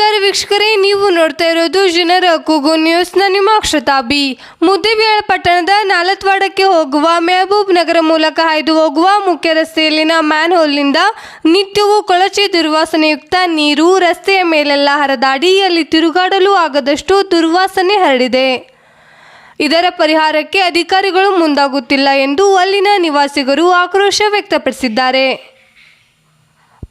ವೀಕ್ಷಕರೇ, ನೀವು ನೋಡ್ತಾ ಇರೋದು ಜನರ ಕೂಗು ನ್ಯೂಸ್ನ ನಿಮ್ಮ ಮುದ್ದೇಬಿಹಾಳ ಪಟ್ಟಣದ ನಾಲತ್ವಾಡಕ್ಕೆ ಹೋಗುವ ಮೆಹಬೂಬ್ ನಗರ ಮೂಲಕ ಹಾಯ್ದು ಹೋಗುವ ಮುಖ್ಯ ರಸ್ತೆಯಲ್ಲಿನ ಮ್ಯಾನ್ ಹೋಲ್ನಿಂದ ನಿತ್ಯವೂ ಕೊಳಚೆ ದುರ್ವಾಸನೆಯುಕ್ತ ನೀರು ರಸ್ತೆಯ ಮೇಲೆಲ್ಲ ಹರಿದಾಡಿ ಅಲ್ಲಿ ತಿರುಗಾಡಲು ಆಗದಷ್ಟು ದುರ್ವಾಸನೆ ಹರಡಿದೆ. ಇದರ ಪರಿಹಾರಕ್ಕೆ ಅಧಿಕಾರಿಗಳು ಮುಂದಾಗುತ್ತಿಲ್ಲ ಎಂದು ಅಲ್ಲಿನ ನಿವಾಸಿಗರು ಆಕ್ರೋಶ ವ್ಯಕ್ತಪಡಿಸಿದ್ದಾರೆ.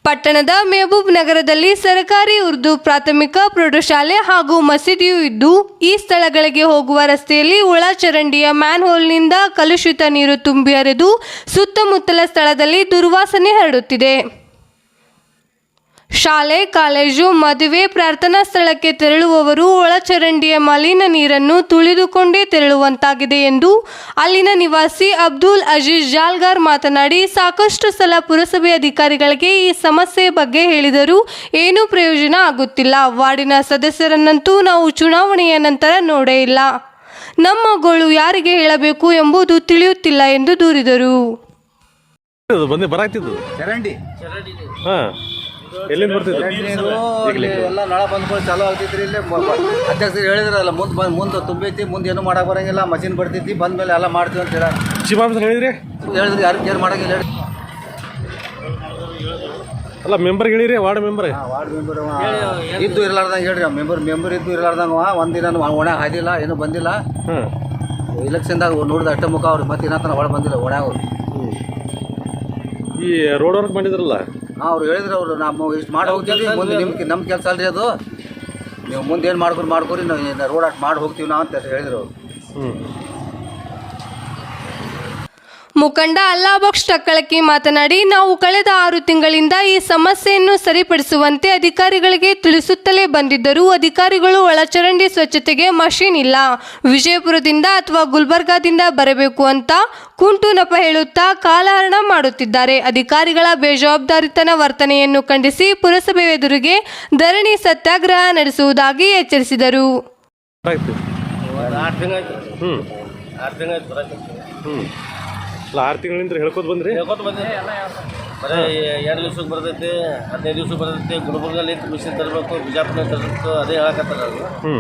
ಪಟ್ಟಣದ ಮೆಹಬೂಬ್ ನಗರದಲ್ಲಿ ಸರ್ಕಾರಿ ಉರ್ದು ಪ್ರಾಥಮಿಕ ಪ್ರೌಢಶಾಲೆ ಹಾಗೂ ಮಸೀದಿಯೂ ಇದ್ದು, ಈ ಸ್ಥಳಗಳಿಗೆ ಹೋಗುವ ರಸ್ತೆಯಲ್ಲಿ ಒಳಚರಂಡಿಯ ಮ್ಯಾನ್ ಹೋಲ್ನಿಂದ ಕಲುಷಿತ ನೀರು ತುಂಬಿ ಹರಿದು ಸುತ್ತಮುತ್ತಲ ಸ್ಥಳದಲ್ಲಿ ದುರ್ವಾಸನೆ ಹರಡುತ್ತಿದೆ. ಶಾಲೆ ಕಾಲೇಜು ಮದುವೆ ಪ್ರಾರ್ಥನಾ ಸ್ಥಳಕ್ಕೆ ತೆರಳುವವರು ಒಳಚರಂಡಿಯ ಮಲಿನ ನೀರನ್ನು ತುಳಿದುಕೊಂಡೇ ತೆರಳುವಂತಾಗಿದೆ ಎಂದು ಅಲ್ಲಿನ ನಿವಾಸಿ ಅಬ್ದುಲ್ ಅಜೀಜ್ ಜಾಲ್ಗಾರ್ ಮಾತನಾಡಿ ಸಾಕಷ್ಟು ಸಲ ಪುರಸಭೆ ಅಧಿಕಾರಿಗಳಿಗೆ ಈ ಸಮಸ್ಯೆ ಬಗ್ಗೆ ಹೇಳಿದರೂ ಏನೂ ಪ್ರಯೋಜನ ಆಗುತ್ತಿಲ್ಲ. ವಾರ್ಡಿನ ಸದಸ್ಯರನ್ನಂತೂ ನಾವು ಚುನಾವಣೆಯ ನಂತರ ನೋಡೇ ಇಲ್ಲ. ನಮ್ಮ ಗೋಳು ಯಾರಿಗೆ ಹೇಳಬೇಕು ಎಂಬುದು ತಿಳಿಯುತ್ತಿಲ್ಲ ಎಂದು ದೂರಿದರು. ಇದು ಬಂದು ಬರಾಕ್ತಿದ್ದು ಚರಂಡಿ. ಹಾ. ಎಲ್ಲಿಂದ ಬರ್ತಿದ್ರು? ಎಲ್ಲ ನಳ ಬಂದ್ಕೊಂಡು ಚಾಲು ಆಗ್ತಿದ್ರಿ. ಇಲ್ಲಿ ಅಧ್ಯಕ್ಷರು ಹೇಳಿದ್ರಲ್ಲ ಮುಂದೆ ಬಂದು ಮುಂದೆ ತುಂಬೈತಿ ಮುಂದೆ ಏನು ಮಾಡಕ್ ಬರಂಗಿಲ್ಲ ಮಷಿನ್ ಬರ್ತೈತಿ ಬಂದ ಮೇಲೆ ಎಲ್ಲ ಮಾಡ್ತೀವಿ ಅಂತ ಹೇಳಿ ಶಿವಾಂಶ ಹೇಳಿದ್ರಿ? ಹೇಳಿದ್ರಿ ಯಾರು ಕೇರ್ ಮಾಡಂಗಿಲ್ಲ ಹೇಳಿ ಅಲ್ಲ ಮೆಂಬರ್ ಹೇಳಿರಿ ವಾರ್ಡ್ ಮೆಂಬರ್ ವಾರ್ಡ್ ಮೆಂಬರ್ ಇದ್ದು ಇರ್ಲಾರ್ದಂಗೆ ಹೇಳ್ರಿ ಮೆಂಬರ್ ಮೆಂಬರ್ ಇದ್ದು ಇರ್ಲಾರ್ದಂಗ ಒಂದಿನ ಒಣ ಹಾದಿಲ್ಲ ಏನು ಬಂದಿಲ್ಲ. ಇಲೆಕ್ಷನ್ದಾಗ ನೋಡಿದ ಅಷ್ಟೇ ಮುಖ ಅವ್ರು ಮತ್ತೆ ಇನ್ನತನ ಒಳಗೆ ಬಂದಿಲ್ಲ ಒಣ ಅವ್ರು. ಈ ರೋಡ್ ವರ್ಕ್ ಮಾಡಿದ್ರಲ್ಲ? ಹಾಂ ಅವ್ರು ಹೇಳಿದ್ರೆ ಅವರು ನಮ್ಮ ಇಷ್ಟು ಮಾಡಿ ಹೋಗ್ತೀವಿ ಮುಂದೆ ನಿಮ್ಗೆ ನಮ್ಮ ಕೆಲಸ ಅಲ್ರಿ ಅದು. ನೀವು ಮುಂದೆ ಏನು ಮಾಡ್ಕೊಂಡು ಮಾಡ್ಕೊರಿ ನಾವು ರೋಡ್ ಅಷ್ಟು ಮಾಡಿ ಹೋಗ್ತೀವಿ ನಾವು ಅಂತ ಹೇಳಿದ್ರು ಅವ್ರು. ಹ್ಞೂ ಮುಖಂಡ ಅಲ್ಲಾಬಕ್ಷ್ ಟಕ್ಕಳಕ್ಕಿ ಮಾತನಾಡಿ ನಾವು ಕಳೆದ ಆರು ತಿಂಗಳಿಂದ ಈ ಸಮಸ್ಯೆಯನ್ನು ಸರಿಪಡಿಸುವಂತೆ ಅಧಿಕಾರಿಗಳಿಗೆ ತಿಳಿಸುತ್ತಲೇ ಬಂದಿದ್ದರೂ ಅಧಿಕಾರಿಗಳು ಒಳಚರಂಡಿ ಸ್ವಚ್ಛತೆಗೆ ಮಷೀನ್ ಇಲ್ಲ. ವಿಜಯಪುರದಿಂದ ಅಥವಾ ಗುಲ್ಬರ್ಗಾದಿಂದ ಬರಬೇಕು ಅಂತ ಕುಂಟು ನಪ ಹೇಳುತ್ತಾ ಕಾಲಹರಣ ಮಾಡುತ್ತಿದ್ದಾರೆ. ಅಧಿಕಾರಿಗಳ ಬೇಜವಾಬ್ದಾರಿತನ ವರ್ತನೆಯನ್ನು ಖಂಡಿಸಿ ಪುರಸಭೆ ಎದುರಿಗೆ ಧರಣಿ ಸತ್ಯಾಗ್ರಹ ನಡೆಸುವುದಾಗಿ ಎಚ್ಚರಿಸಿದರು. ಆರು ತಿಂಗಳಾಯ್ತು ಹ್ಞೂ ಆರು ತಿಂಗಳಾಯ್ತು ಬರಕ್ಕೆ. ಹ್ಞೂ ಅಲ್ಲ ಆರು ತಿಂಗಳಿಂದ ಹೇಳ್ಕೊತ ಬಂದ್ರಿ? ಹೇಳ್ಕೊತ ಬಂದಿರಿ ಬರೀ ಎರಡು ದಿವ್ಸಕ್ಕೆ ಬರ್ತೈತಿ ಹದಿನೈದು ದಿವ್ಸಕ್ಕೆ ಬರ್ತೈತಿ. ಗುಲ್ಬರ್ಗಲ್ಲಿ ಮಿಷನ್ ತರಬೇಕು ಬಿಜಾಪುರ ತರಬೇಕು ಅದೇ ಹೇಳಕತ್ತಾರ ಅದು ಹ್ಞೂ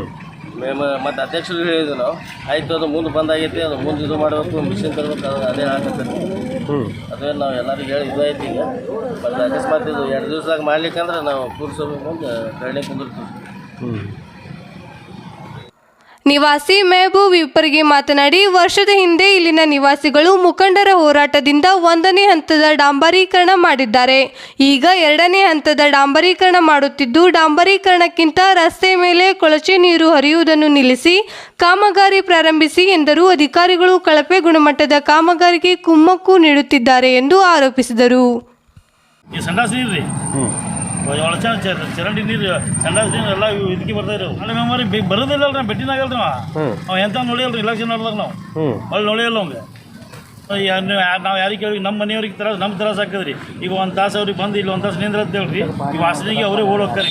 ಮತ್ತು ಅಧ್ಯಕ್ಷರು ಹೇಳಿದ್ವಿ ನಾವು. ಆಯಿತು ಅದು ಮುಂದೆ ಬಂದಾಗೈತಿ ಅದು ಮುಂದೆ ಇದು ಮಾಡಬೇಕು ಮಿಷನ್ ತರಬೇಕು ಅದು ಅದೇ ಹೇಳಕತ್ತಾರೆ. ಹ್ಞೂ ಅದೇ ನಾವು ಎಲ್ಲರಿಗೂ ಹೇಳಿ ಇದು ಐತಿ ಈಗ. ಮತ್ತು ಅಕಸ್ಮಾತ್ ಇದು ಎರಡು ದಿವ್ಸದಾಗ ಮಾಡ್ಲಿಕ್ಕಂದ್ರೆ ನಾವು ಕೂರ್ಸಬೇಕು ಅಂತ ಧರಣಿ ಕುಂದಿರ್ತೀವಿ ಹ್ಞೂ ನಿವಾಸಿ ಮೆಹಬೂಬ್ ಇಬ್ಬರಿಗೆ ಮಾತನಾಡಿ ವರ್ಷದ ಹಿಂದೆ ಇಲ್ಲಿನ ನಿವಾಸಿಗಳು ಮುಖಂಡರ ಹೋರಾಟದಿಂದ ಒಂದನೇ ಹಂತದ ಡಾಂಬರೀಕರಣ ಮಾಡಿದ್ದಾರೆ. ಈಗ ಎರಡನೇ ಹಂತದ ಡಾಂಬರೀಕರಣ ಮಾಡುತ್ತಿದ್ದು ಡಾಂಬರೀಕರಣಕ್ಕಿಂತ ರಸ್ತೆ ಮೇಲೆ ಕೊಳಚೆ ನೀರು ಹರಿಯುವುದನ್ನು ನಿಲ್ಲಿಸಿ ಕಾಮಗಾರಿ ಪ್ರಾರಂಭಿಸಿ ಎಂದರು. ಅಧಿಕಾರಿಗಳು ಕಳಪೆ ಗುಣಮಟ್ಟದ ಕಾಮಗಾರಿಗೆ ಕುಮ್ಮಕ್ಕು ನೀಡುತ್ತಿದ್ದಾರೆ ಎಂದು ಆರೋಪಿಸಿದರು. ಒಳಚ ಚರಂಡಿ ನೀರು ಸಂಡಾಸ್ ನೀರು ಎಲ್ಲ ಇದಕ್ಕೆ ಇದಕ್ಕೆ ಇರೋ ಅಲ್ಲಿ ಮೆಮೊರಿ ಬರೋದಿಲ್ಲ ಅಲ್ರಿ ಬೆಟ್ಟಿನಾಗಲ್ರಿ ಅವ. ಹ್ಞೂ ಅವ ಎಂತ ನೋಡಿಯಲ್ರಿ ಇಲೆಕ್ಷನ್ ನೋಡಿದಾಗ ನಾವು. ಅಲ್ಲಿ ನೋಡಿಯಲ್ಲ ಅವಂಗೆ. ನಾವು ಯಾರಿಗೆ ಕೇಳಿ ನಮ್ಮ ಮನೆಯವ್ರಿಗೆ ತರ ನಮ್ಮ ತ್ರಾಸ ಹಾಕದ್ರಿ ಈಗ ಒಂದು ತಾಸು ಅವ್ರಿಗೆ ಬಂದು ಇಲ್ಲಿ ಒಂದು ತಾಸು ನಿಂದ್ರ ಅಂತ ಹೇಳ್ರಿ. ಈ ವಾಸನೆಗೆ ಅವರೇ ಓಡೋಗ್ತಾರೆ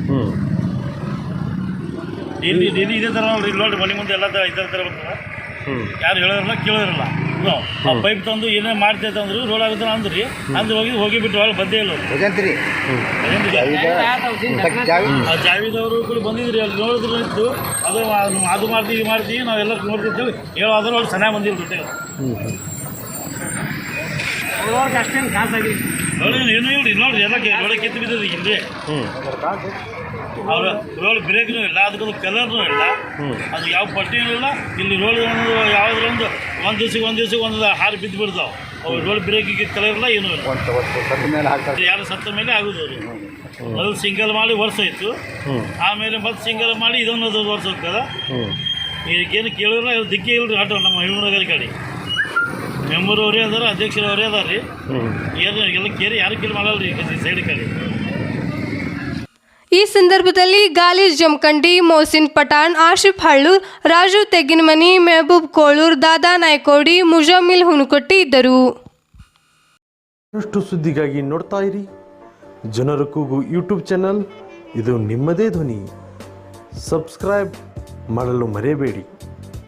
ಹ್ಞೂ ಡೈಲಿ ಡೈಲಿ ಇದೇ ಥರ ನೋಡ್ರಿ ಇಲ್ಲಿ ನೋಡ್ರಿ ಮನೆ ಮುಂದೆ ಎಲ್ಲ ಥರ ಇದೇ ಥರ ಯಾರು ಹೇಳೋದ್ರಲ್ಲ ಕೇಳೋದಿಲ್ಲ ನಾವು ಆ ಪೈಪ್ ತಂದು ಏನೇ ಮಾಡ್ತೈತೆ ಅಂದ್ರು ರೋಡ್ ಆಗುತ್ತೆ ಅಂದ್ರಿ. ಅಂದ್ರೆ ಹೋಗಿ ಹೋಗಿ ಬಿಟ್ಟು ಒಳಗೆ ಬಂದೇ ಇಲ್ಲ. ಭಜಂತ್ರಿ. ಜಾವಿದವರು ಕೂಡ ಬಂದಿದ್ರಿ ಅಲ್ಲಿ ನೋಡಿದ್ರು ಇತ್ತು ಅದು ಅದು- ಮಾಡ್ತೀವಿ ಇದು ಮಾಡ್ತೀವಿ ನಾವೆಲ್ಲ ನೋಡ್ತಿರ್ತೇವೆ ಹೇಳೋ ಅದ್ರ ಅವ್ರು ಚೆನ್ನಾಗಿ ಬಂದಿಲ್ಲ ಜೊತೆ ಅಷ್ಟೇನು ಕಾಸಾಗಿ ನೋಡಿ ಏನೂ ಇಲ್ರಿ ನೋಡ್ರಿ ಎಲ್ಲ ಕಿತ್ತು ಬಿದ್ದಿದ್ರಿ ಹಿಂದೆ. ಅವ್ರ ರೋಡ್ ಬ್ರೇಕ್ನೂ ಇಲ್ಲ ಅದಕ್ಕೊಂದು ಕಲರ್ನೂ ಇಲ್ಲ. ಅದು ಯಾವ ಪಟ್ಟಿನೂ ಇಲ್ಲ. ಇಲ್ಲಿ ರೋಲ್ ಒಂದು ಯಾವುದ್ರ ಒಂದು ಒಂದು ದಿವ್ಸಕ್ಕೆ ಒಂದು ದಿವ್ಸಕ್ಕೆ ಒಂದು ಹಾರು ಬಿದ್ದು ಬಿಡ್ತಾವೆ ಅವ್ರು ರೋಲ್ ಬ್ರೇಕಿಗೆ ಕಲರ್ ಇಲ್ಲ ಏನೂ ಇಲ್ಲ. ಯಾರು ಸತ್ತ ಮೇಲೆ ಆಗುದು ಅದು. ಮೊದಲು ಸಿಂಗಲ್ ಮಾಡಿ ವರ್ಷ ಇತ್ತು. ಆಮೇಲೆ ಮತ್ತೆ ಸಿಂಗಲ್ ಮಾಡಿ ಇದೊಂದು ವರ್ಷ ಹೋಗ್ತದ. ಇದಕ್ಕೇನು ಕೇಳಿದ್ರೆ ಇವ್ರು ದಿಕ್ಕೇ ಇಲ್ರಿ ಆಟೋ ನಮ್ಮ ಹಿಮನಗರ ಕಡೆ. ಮೆಂಬರ್ ಅವರೇ ಅದಾರ ಅಧ್ಯಕ್ಷರವರೇ ಅದಾರ ರೀ ಏನು ಎಲ್ಲ ಕೇರಿ ಯಾರು ಕೇಳಿ ಮಾಡಲ್ಲ ರೀ ಸೈಡ್ ಕಡೆ. ಈ ಸಂದರ್ಭದಲ್ಲಿ ಗಾಲಿ ಜಮಖಂಡಿ, ಮೊಹಸಿನ್ ಪಠಾಣ್, ಆಶಿಫ್ ಹಳ್ಳೂರ್, ರಾಜು ತೆಗ್ಗಿನಮನಿ, ಮೆಹಬೂಬ್ ಕೋಳೂರ್, ದಾದಾ ನಾಯ್ಕೋಡಿ ಮುಜಾಮಿಲ್ ಹುಣಕೊಟ್ಟಿ ಇದ್ದರು. ಸುದ್ದಿಗಾಗಿ ನೋಡ್ತಾ ಇರಿ. ಜನರ ಕೂಗು ಯೂಟ್ಯೂಬ್ ಚಾನಲ್. ಇದು ನಿಮ್ಮದೇ ಧ್ವನಿ. ಸಬ್ಸ್ಕ್ರೈಬ್ ಮಾಡಲು ಮರೆಯಬೇಡಿ.